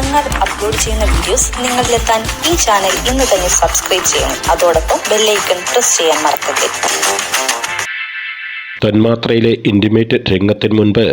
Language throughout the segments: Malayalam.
ഞങ്ങൾ അപ്ലോഡ് ചെയ്യുന്ന വീഡിയോസ് നിങ്ങളിലെത്താൻ ഈ ചാനൽ ഇന്ന് തന്നെ സബ്സ്ക്രൈബ് ചെയ്യണം. അതോടൊപ്പം ബെല്ലൈക്കൺ പ്രസ് ചെയ്യാൻ മറക്കരുത്. തന്മാത്രയിലെ ഇന്റിമേറ്റ് രംഗത്തിന് മുൻപ്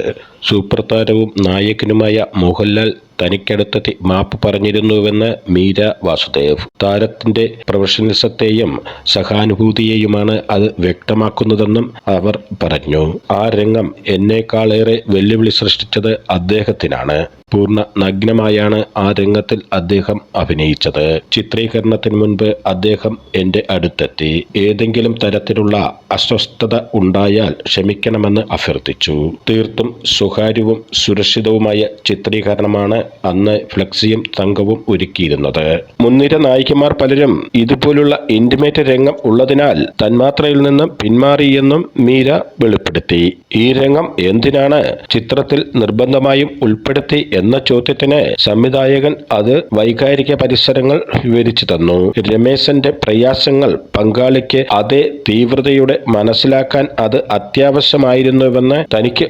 സൂപ്പർ താരവും നായകനുമായ മോഹൻലാൽ തനിക്കടുത്തെത്തി മാപ്പ് പറഞ്ഞിരുന്നുവെന്ന് മീര വാസുദേവ്. താരത്തിന്റെ പ്രൊഫഷണലിസത്തെയും സഹാനുഭൂതിയെയുമാണ് അത് വ്യക്തമാക്കുന്നതെന്നും അവർ പറഞ്ഞു. ആ രംഗം എന്നേക്കാളേറെ വെല്ലുവിളി സൃഷ്ടിച്ചത് അദ്ദേഹത്തിനാണ്. പൂർണ നഗ്നമായാണ് ആ രംഗത്തിൽ അദ്ദേഹം അഭിനയിച്ചത്. ചിത്രീകരണത്തിന് മുൻപ് അദ്ദേഹം എന്റെ അടുത്തെത്തി. ഏതെങ്കിലും തരത്തിലുള്ള അസ്വസ്ഥത ഉണ്ടായാൽ ക്ഷമിക്കണമെന്ന് അഭ്യർത്ഥിച്ചു. തീർത്തും സ്വകാര്യവും സുരക്ഷിതവുമായ ചിത്രീകരണമാണ് അന്ന് ഫ്ലക്സിയും തങ്കവും ഒരുക്കിയിരുന്നത്. മുൻനിര നായികമാർ പലരും ഇതുപോലുള്ള ഇന്റിമേറ്റ് രംഗം ഉള്ളതിനാൽ തന്മാത്രയിൽ നിന്നും പിന്മാറിയെന്നും മീര വെളിപ്പെടുത്തി. ഈ രംഗം എന്തിനാണ് ചിത്രത്തിൽ നിർബന്ധമായും ഉൾപ്പെടുത്തി എന്ന ചോദ്യത്തിന് സംവിധായകൻ അത് വൈകാരിക പരിസരങ്ങൾ വിവരിച്ചു തന്നു. രമേശന്റെ പ്രയാസങ്ങൾ പങ്കാളിക്ക് അതേ തീവ്രതയുടെ മനസ്സിലാക്കാൻ അത് അത്യാവശ്യമായിരുന്നുവെന്ന് തനിക്ക്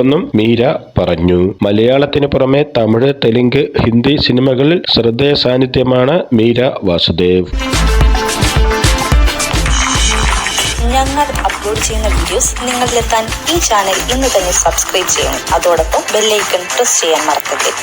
ബോധ്യപ്പെട്ടുവെന്നും മീര പറഞ്ഞു. മലയാളത്തിന് പുറമെ തമിഴ് തെലുങ്ക് ഹിന്ദി സിനിമകളിൽ ശ്രദ്ധേയ സാന്നിധ്യമാണ് മീര വാസുദേവ്. ഞങ്ങൾ അപ്ലോഡ് ചെയ്യുന്ന വീഡിയോസ് നിങ്ങളിലെത്താൻ ഈ ചാനൽ ഇന്ന് തന്നെ സബ്സ്ക്രൈബ് ചെയ്യണം. അതോടൊപ്പം ബെല്ലൈക്കൺ പ്രസ് ചെയ്യാൻ മറക്കരുത്.